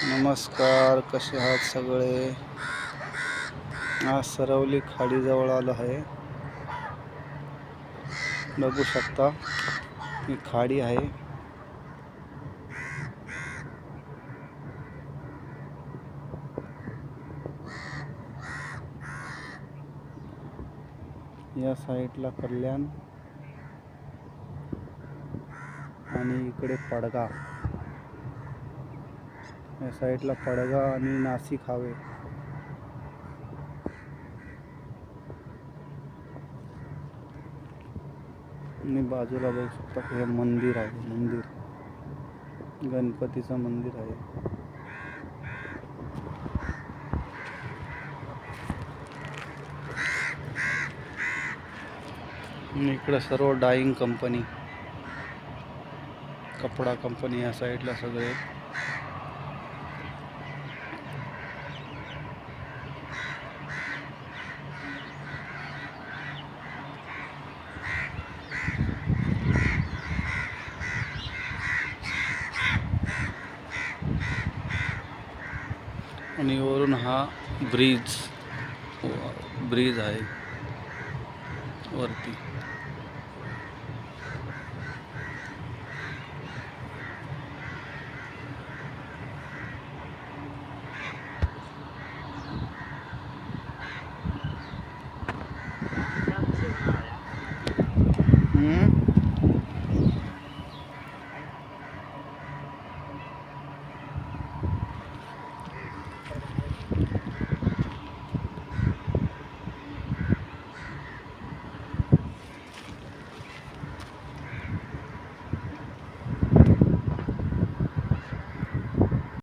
नमस्कार कसे आहात सगळे? आज सरवली खाडीजवळ आलो आहे. बघू शकता ही खाडी आहे. या साईडला कल्याण आणि इकडे पडगा या साईडला पडगा आणि नाशिक हवे आणि बाजूला बघू शकता हे मंदिर आहे मंदिर. गणपतीचं मंदिर आहे. इकडं सर्व डाईंग कंपनी कपडा कंपनी या साईडला सगळे. आणि वरून हा ब्रिज ब्रिज आहे वरती.